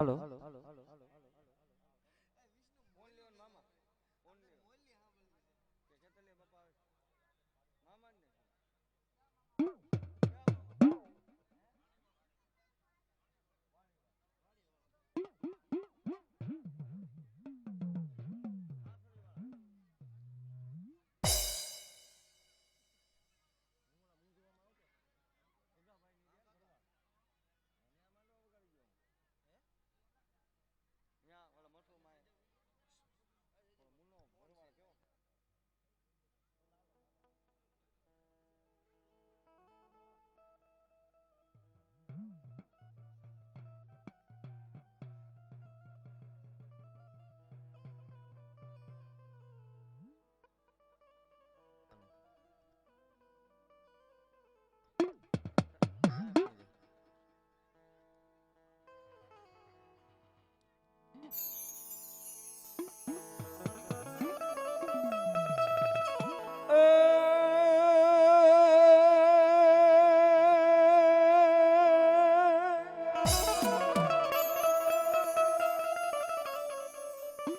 Halo. Halo.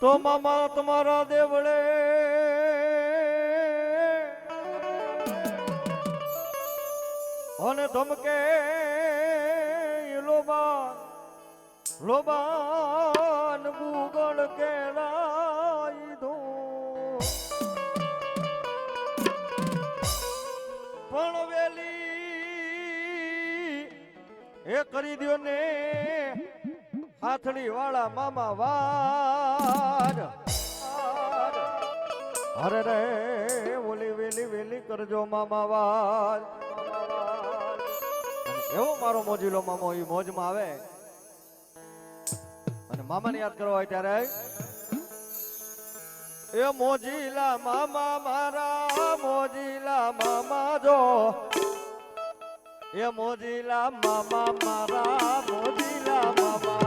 તો મામા તમારા દેવળે અને ધમકે લોબા લોબાન ભૂગળ કેરાઈ પણ વેલી એ કરી દ્યો ને હાથડી વાળા મામા વાર અરે રે, ઓલી વેલી વેલી કરજો મામા વાર એવો મારો મોજીલો મામો એ મોજમાં આવે. અને મામાને યાદ કરવા હોય ત્યારે એ મોજીલા મામા મારા મોજીલા મામા જો. એ મોજીલા મામા મારા મોજીલા મામા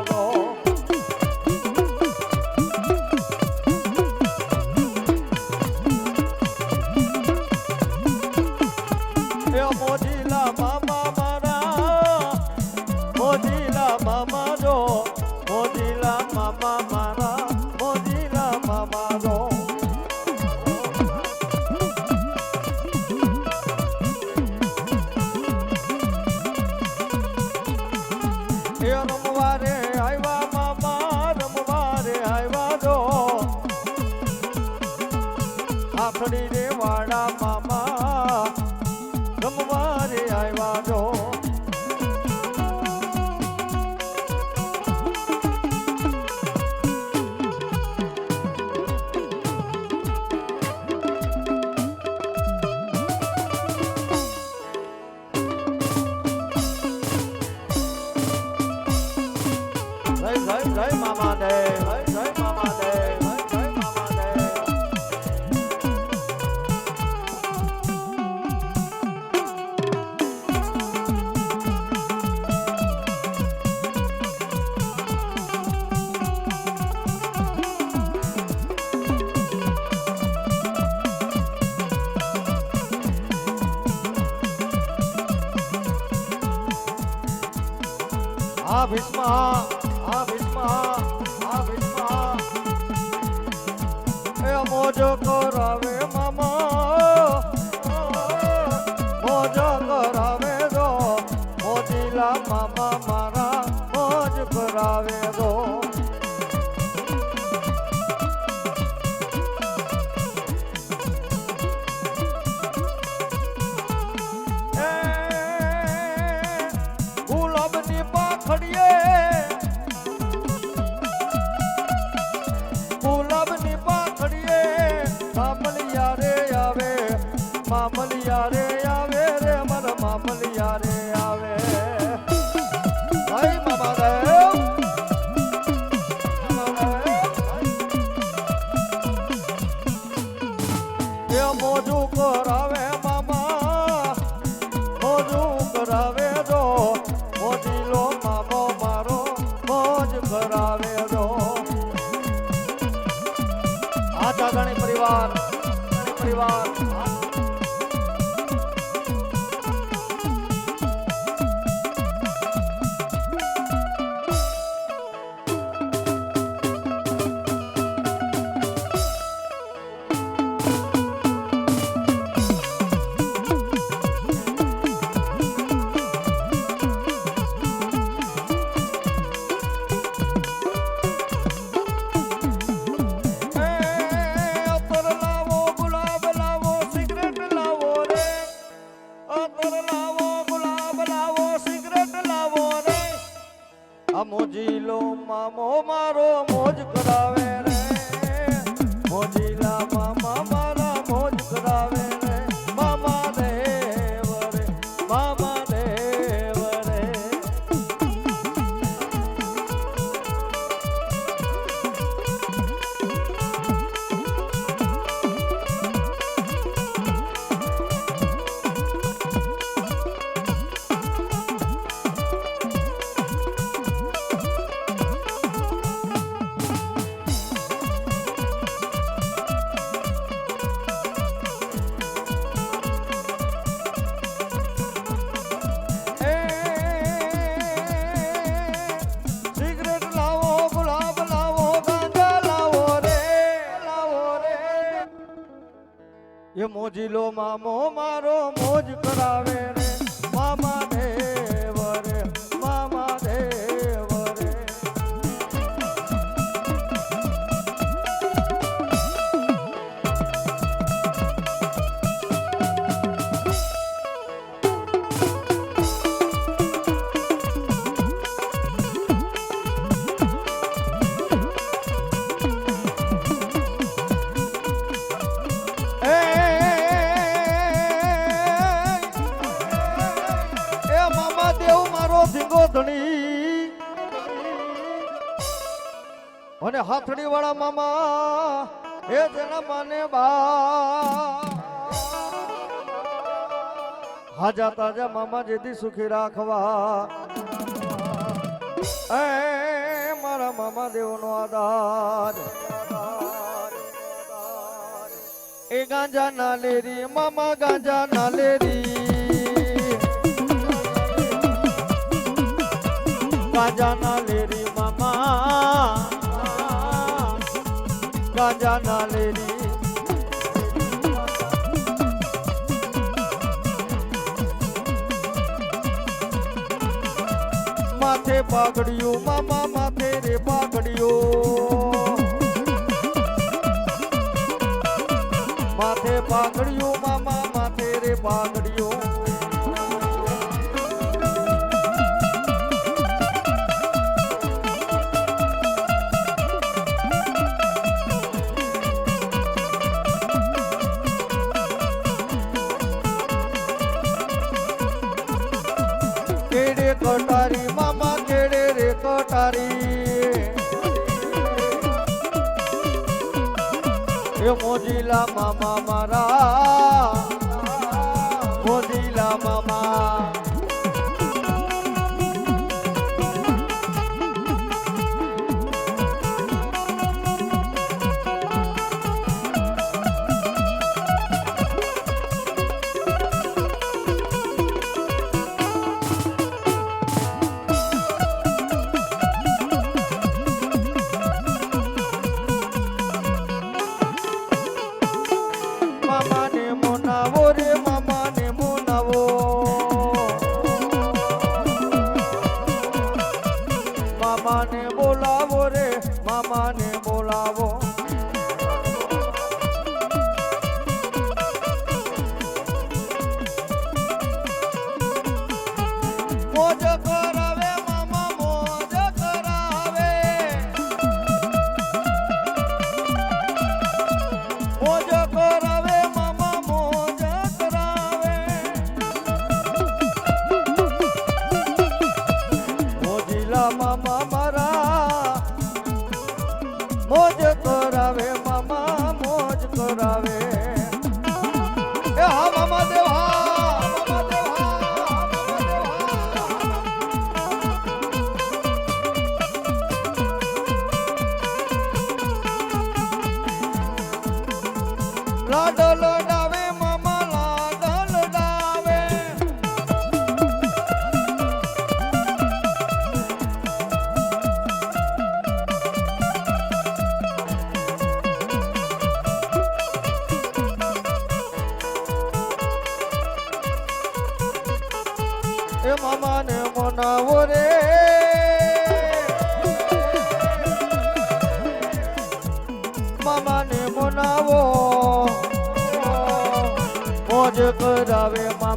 આ ભીષ્મ આ ભીષ્મ કરાવે મામા. મોજ કરાવે દો. મામા મારા મોજ કરાવે દો. એ મોજીલો મામો મારો મોજ કરાવે રે. મામા ધણી અને હાથણી વાળા મામા એ જેના માને બા. હાજા તાજા મામા જેથી સુખી રાખવા. એ મારા મામા દેવનો આધાર. એ ગાંજા ના લેરી, મામા ગાંજા ના લેરી. ગાંજા ના લેરી મામા? ગાંજા ના લેરી માથે પાઘડિયું મામા માથે રે પાઘડિયું માથે પાઘડિયું એ મોજીલા મામા મારા મોજ કરાવે મામા મોજ કરાવે